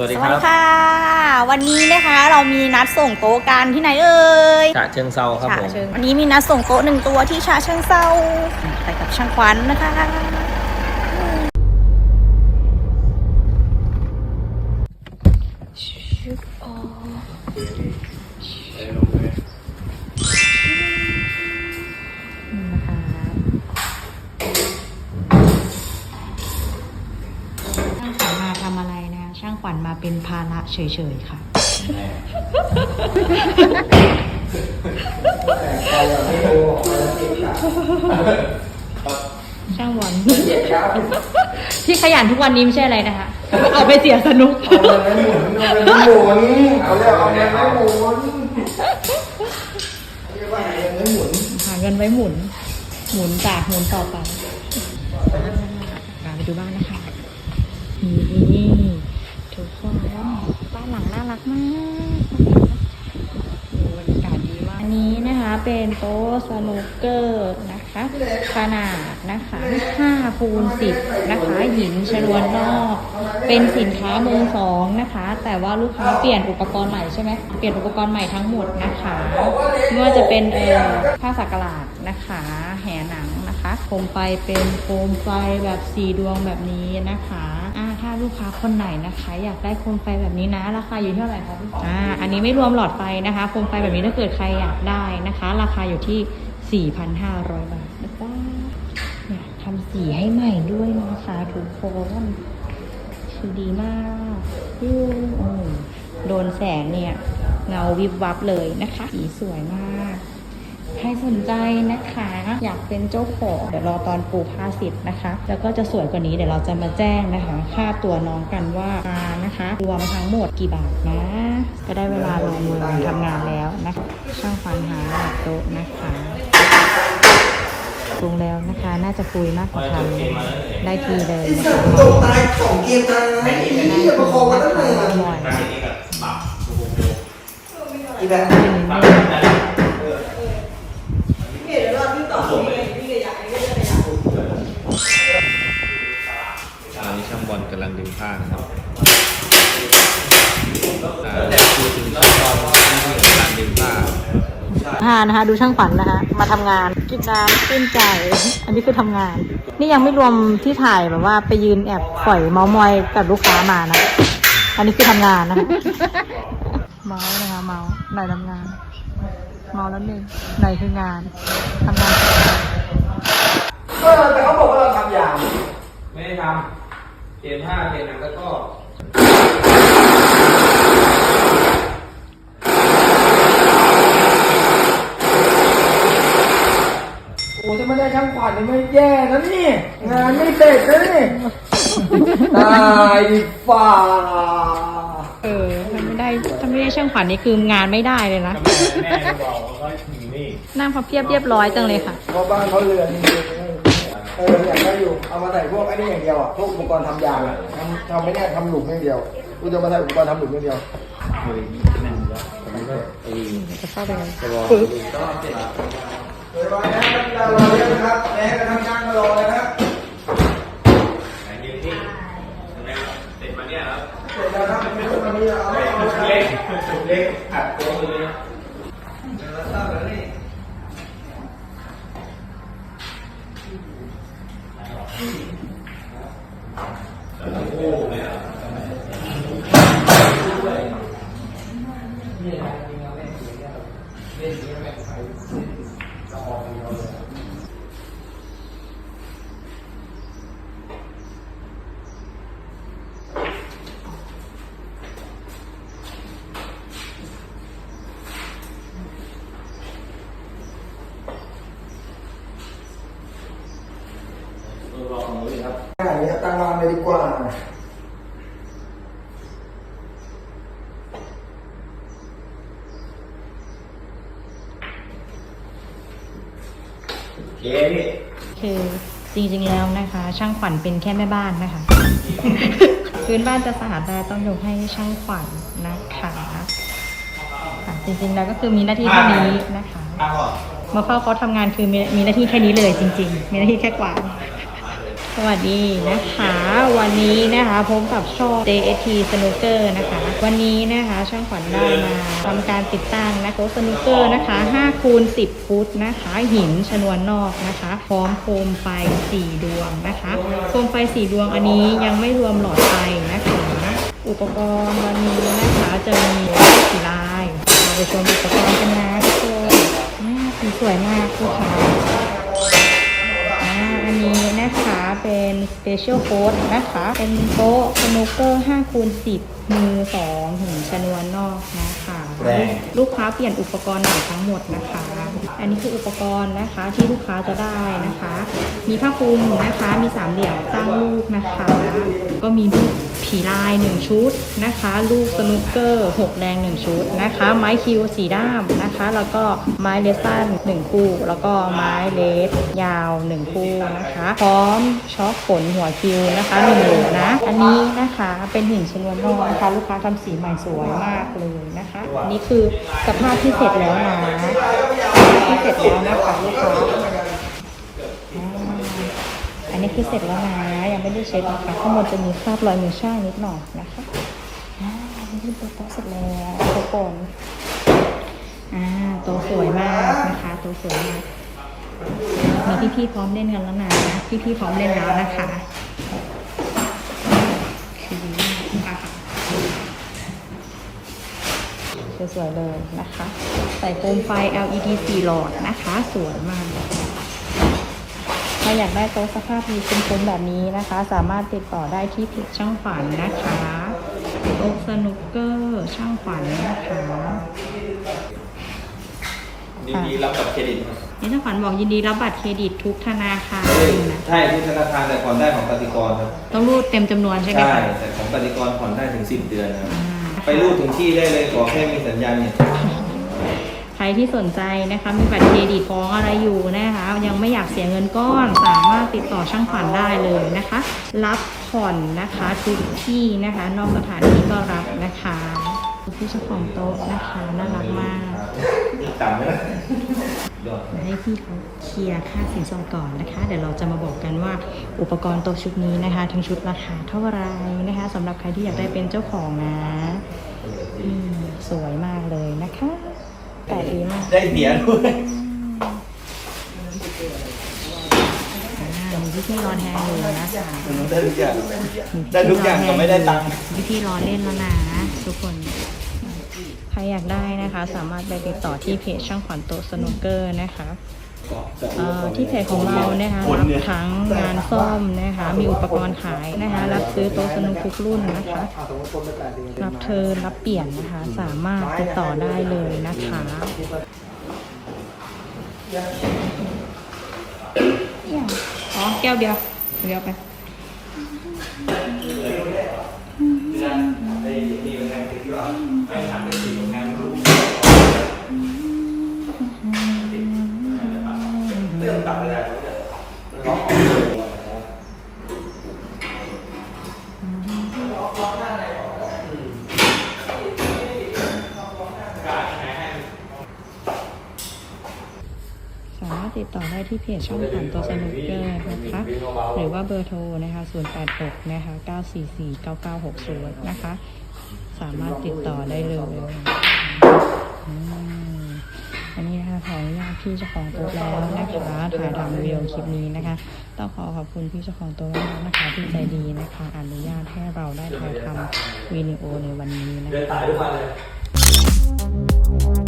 สวัสดีสควัสรัดีบค่ะ วันนี้นะคะเรามีนัดส่งโต๊ะกันที่ไหนเอ่ยฉะเชิงเซาครับฉะผม เชิงวันนี้มีนัดส่งโต๊ะหนึ่งตัวที่ชาเชิงเซาไปกับช่างขวัญนะคะชุบอนี่ เป็นภาระเฉยๆค่ะ ช่างบอลที่ขยันทุกวันนี้ไม่ใช่อะไรนะคะ เอาไปเสียสนุกเอาเงินให้หมุนเอาเงินให้หมุนเอาเรียกเอาเงินให้หมุนเรียกว่าหาเงินให้หมุนหาเงินไว้หมุน หมุนจากหมุนต่อไปมาไปดูบ้านนะคะนี่ทุกคนบ้านหลังน่ารั กมากโอ้บรรยากาศดีมาก อันนี้นะคะเป็นโต๊ะสนุกเกอร์นะคะ ขนาดนะคะ5คูณ10 นะคะ หินชนวนนอก เป็นสินค้ามือสองนะคะ แต่ว่าลูกค้าเปลี่ยนอุปกรณ์ใหม่ใช่ไหมเปลี่ยนอุปกรณ์ใหม่ทั้งหมดนะคะไม่ว่าจะเป็นเออผ้าสักหลาดนะคะ แหหนัง นะคะโคมไฟเป็นโคมไฟแบบสีดวงแบบนี้นะคะอ่าถ้าลูกค้าคนไหนนะคะ อยากได้โคมไฟแบบนี้นะ ราคาอยู่ที่เท่าไหร่คะพี่อ่าอันนี้ไม่รวมหลอดไฟนะคะโคมไฟแบบนี้ถ้าเกิดใครอยากได้นะคะ ราคาอยู่ที่ 4,500 บาทนะคะเนี่ยทำสีให้ใหม่ด้วยนะคะทุกคนคือดีมากยูโอโดนแสงเนี่ยเงาวิบวับเลยนะคะ สีสวยมาก ใครสนใจนะคะ อยากเป็นเจ้าของเดี๋ยวรอตอนปูผ้าเสร็จนะคะ แล้วก็จะสวยกว่านี้เดี๋ยวเราจะมาแจ้งนะคะ ค่าตัวน้องกันว่ามานะคะ รวมทั้งหมดกี่บาทนะ ก็ได้เวลาลงมือทำงานแล้วนะคะช่างฟันหาหลักโต๊ะนะคะปรุงแล้วนะคะ น่าจะคุยมากกว่าทำนะคะได้ทีเลยนะสัคะตว์ตกตายของเกมตายนี่อย่าประคองกันตั้งนานบ่ อยอีแบบตอนนี้ช่างบอลกำลังดึงผ้านะครับอ่าพูดถึงช่างบอลที่เรื่องการดึงผ้าอ่านะคะดูช่างขวัญนะคะมาทำงานกินน้ำชื่นใจ อันนี้คือทำงาน นี่ยังไม่รวมที่ถ่ายแบบว่าไปยืนแอบปล่อยเมาส์มอยกับลูกค้ามานะ อันนี้คือทำงานนะคะ เมาส์นะคะเมาส์ไหนทำงาน เมาส์แล้วหนึ่งไหนคืองานทำงานเออแต่เขาบอกว่าเราทำอย่าง ไม่ได้ทำเปลี่ยนผ้าเปลี่ยนหนังแล้วก็โอ้ถ้าไม่ได้ช่างขวัญนี่ไม่แย่นะนี่ งานไม่เสร็จนะนี่ตายดีฝ่า เออถ้า ไม่ได้ถ้าไม่ได้ช่างขวัญนี่คืองานไม่ได้เลยนะ แม่บอกว่าถึงนี่นั่งพับเพียบเรียบร้อยจังเลยค่ะ เพราะบ้านเขาเรือนจริงๆเอออยากได้อยู่ เอามาใส่พวกไอ้นี่อย่างเดียวอะ พวกอุปกรณ์ทำยางอะทำทำไม่ได้ทำหลุมอย่างเดียวกูจะมาใส่อุปกรณ์ทำหลุมอย่างเดียวจะเข้าไปเลยเรียบร้อยนะเรารอเยอะนะครับแม้กระทั่งช่างก็รอเลยนะไหนยืนที่เสร็จมาเนี่ยครับ เสร็จแล้วครับไม่ต้องวันนี้เอาไม่เอาเล็กเล็กอัดตัวเลยนะ อย่างนี้ตั้งวางเลยดีกว่าโอเคพี่คือจริงๆแล้วนะคะ ช่างขวัญเป็นแค่แม่บ้านนะคะ พื้นบ้านจะสะอาดได้ต้องยกให้ช่างขวัญนะคะค่ะจริงๆแล้วก็คือมีหน้าที่เท่านี้นะคะ มาเฝ้าเขาทำงานคือมีมีหน้าที่แค่นี้เลยจริง ๆ มีหน้าที่แค่กวาด สวัสดีนะคะ วันนี้นะคะพบกับช่อง JST Snooker นะคะ วันนี้นะคะช่างขวัญได้มาทำการติดตั้งนะโต๊ะสนุกเกอร์นะคะ5คูณ10 ฟุตนะคะ หินชนวนนอกนะคะ พร้อมโคมไฟ 4 ดวงนะคะโคมไฟ 4 ดวงอันนี้ยังไม่รวมหลอดไฟนะคะ อุปกรณ์วันนี้นะคะจะมีสีลายเราไปชมอุปกรณ์กันนะทุกคนสีสวยมากลูกค้า อ่าอันนี้นะคะเป็น Special Code นะคะ เป็นโต๊ะสนุกเกอร์5คูณ10 มือ2หินชนวนนอกนะคะ แรง ลูกค้าเปลี่ยนอุปกรณ์ใหม่ทั้งหมดนะคะ อันนี้คืออุปกรณ์นะคะที่ลูกค้าจะได้นะคะ มีผ้าคลุมนะคะ มีสามเหลี่ยมตั้งลูกนะคะ ก็มีลูกผีลาย1ชุดนะคะ ลูกสนุกเกอร์6แรง1ชุดนะคะ ไม้คิวสีด้ามนะคะ แล้วก็ไม้เลสสั้น1คู่ แล้วก็ไม้เลสยาว1คู่นะคะ พร้อมช็อคขนหัวคิวนะคะ1โหลนะ อันนี้นะคะเป็นหินชนวนนอกนะคะ ลูกค้าทำสีใหม่สวยมากเลยนะคะ อันนี้คือสภาพที่เสร็จแล้วนะ ที่เสร็จแล้วนะคะลูกค้าอ่าอันนี้คือเสร็จแล้วนะยังไม่ได้เช็ดนะคะข้างบนจะมีคราบรอยมือช่างนิดหน่อยนะคะอ่าอันนี้คือตัวโต๊ะเสร็จแล้วทุกคนอ่าโต๊ะสวยมากนะคะโต๊ะสวยมากมีพี่ๆพร้อมเล่นกันแล้วนะพี่ๆพร้อมเล่นแล้วนะคะคือดีมากค่ะ สวยๆเลยนะคะ ใส่โคมไฟ LED 4หลอดนะคะ สวยมากถ้าอยากได้โต๊ะสภาพดีคุ้มๆแบบนี้นะคะ สามารถติดต่อได้ที่เพจช่างขวัญนะคะโต๊ะสนุกเกอร์ช่างขวัญนะคะดีดีรับกับเครดิตครับนี่ช่างขวัญบอกยินดีรับบัตรเครดิตทุกธนาคารนะใช่ที่ธนาคารแต่ผ่อนได้ของกสิกรครับต้องรูดเต็มจำนวนใช่ไหมใช่คะแต่ของกสิกรผ่อนได้ถึง10เดือนนะครับอ่า ไปรูดถึงที่ได้เลยขอแค่มีสัญญาณเนี่ย ใครที่สนใจนะคะ มีบัตรเครดิตฟ้องอะไรอยู่นะคะ ยังไม่อยากเสียเงินก้อนสามารถติดต่อช่างฝันได้เลยนะคะ รับผ่อนนะคะทุกที่นะคะ นอกสถานที่ก็รับนะคะ พี่เจ้าของโต๊ะนะคะน่ารักมากต่ำไหมล่ะยอดให้พี่เขาเคลียร์ค่าสินสอดก่อนนะคะ เดี๋ยวเราจะมาบอกกันว่าอุปกรณ์โต๊ะชุดนี้นะคะ ทั้งชุดราคาเท่าไหรนะคะสำหรับใครที่อยากได้เป็นเจ้าของนะอืมสวยมากเลยนะคะแปดดีมากได้เสียด้วยอ่ามีวิธีรอแทนอยู่นะคะได้ทุกอย่างได้ทุกอย่างก็ไม่ได้ตังค์วิธีรอเล่นแล้วนะทุกคน ใครอยากได้นะคะ สามารถไปติดต่อที่เพจช่างขวัญโต๊ะสนุกเกอร์นะคะเอ่อที่เพจของเรานะคะรับทั้งงานซ่อมนะคะ มีอุปกรณ์ขายนะคะ รับซื้อโต๊ะสนุกทุกรุ่นนะคะอ่าสมมติคนไปแปดเดือนรับเทิร์นรับเปลี่ยนนะคะ สามารถติดต่อได้เลยนะคะอย่างอ๋อ แก้วเดียว เดียวไป รื่องต่างๆอะไรเนี่ยมันล็อกออกเลยสามารถติดต่อได้ที่เพจช่องขวัญตัวสนุกเกอร์นะคะ หรือว่าเบอร์โทรนะคะ086นะคะ944 9960 นะคะ สามารถติดต่อได้เลยันนี้นะคะขออนุญาตพี่เจ้าของโต๊ะแล้วนะคะถ่ายทำวิดีโอคลิปนี้นะคะ ต้องขอขอบคุณพี่เจ้าของโต๊ะมากนะคะที่ใจดีนะคะอนุญาตให้เราได้ถ่ายทำวิดีโอในวันนี้นะคะ